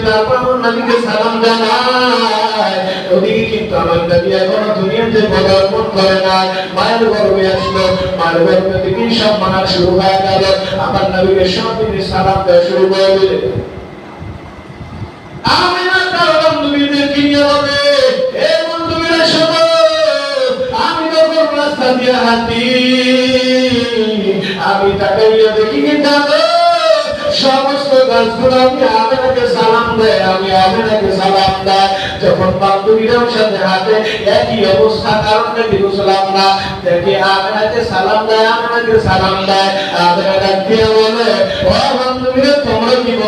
তারপর আমার নবীকে সব তিনি সালাম দেওয়া শুরু করে দিলেন আমি না তার বন্ধুবিদের কিনে হবে আমি তাকে দেখি জানো সমস্ত গাছগুলো আমি আমেনাকে সালাম দেয়, আমি সালাম দেয়। যখন সাথে হাতে একই অবস্থা না সালাম দেয় সালাম দিয়ে বলে ও বান্ধবীরা তোমরা কি মনে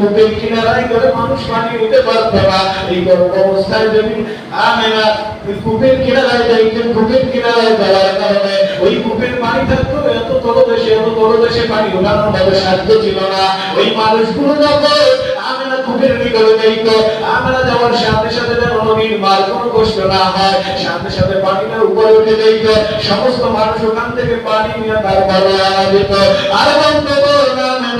কূপের কিনারায় করে মানুষ পানি নিতে পারতো না। এই গর্ভ অবস্থায় যদি আমেনা কূপের কিনারায় যাইতেন কূপের কিনারায় যাওয়ার কারণে ওই কূপের পানি থাকতো, এত তলদেশে এত তলদেশে পানি ওঠানোর মতো সাধ্য ছিল না। ওই মানুষগুলো যখন না সমস্ত মানুষ ওখান থেকে পানি নিয়ে তারপরে আনা যেত। আর আমেনা আমরা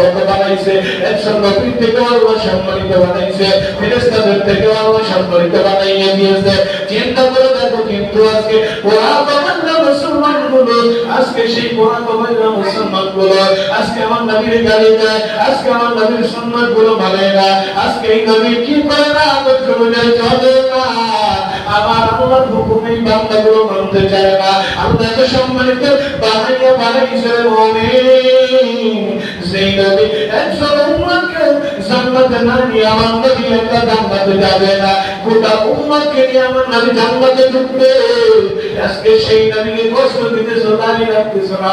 আল্লাহ বানাইছে একজন নবীর থেকে আল্লাহ সম্মানিত বানাইছে, ফেরেশতাদের থেকে আল্লাহ সম্মানিত বানাইয়ে দিয়েছে। চিন্তা করে দেখো কিন্তু আজকে আমার মানে সম্মানিত বানাইয়া জান্নাতে না নিয়ে আমার নবী একটা জান্নাতে যাবে না। গোটা উম্মতকে নিয়ে আমার নবী জান্নাতে ঢুকবে। আজকে সেই নবীকে কষ্ট দিতেছ দাঁড়িয়ে রাখতেছ না।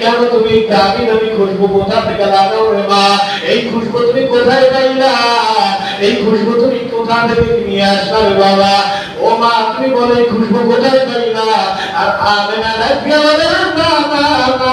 কেন তুমি দামি দামি খুশবু কোথা থেকে লাগাও রে মা? এই খুশবু তুমি কোথায় পাইলা? এই খুশবু তুমি কোথা থেকে নিয়ে আসলা রে বাবা? ও মা, তুমি বলে এই খুশবু কোথায় পাইলা? আর আমেনা ডাকিয়া বলে না না না।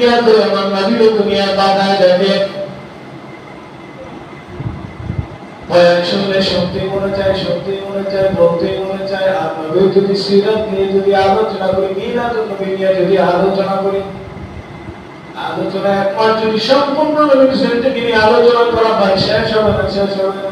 নবীর দুনিয়া শুনলে মনে চায় সত্যি মনে চায় মনে চায় আর যদি সিরাত নিয়ে যদি আলোচনা করি মিলাদ নবী নিয়ে যদি আলোচনা করি আলোচনা যদি সম্পূর্ণ বিষয়টিকে নিয়ে আলোচনা করা হয় শেষ হবে না শেষ হবে না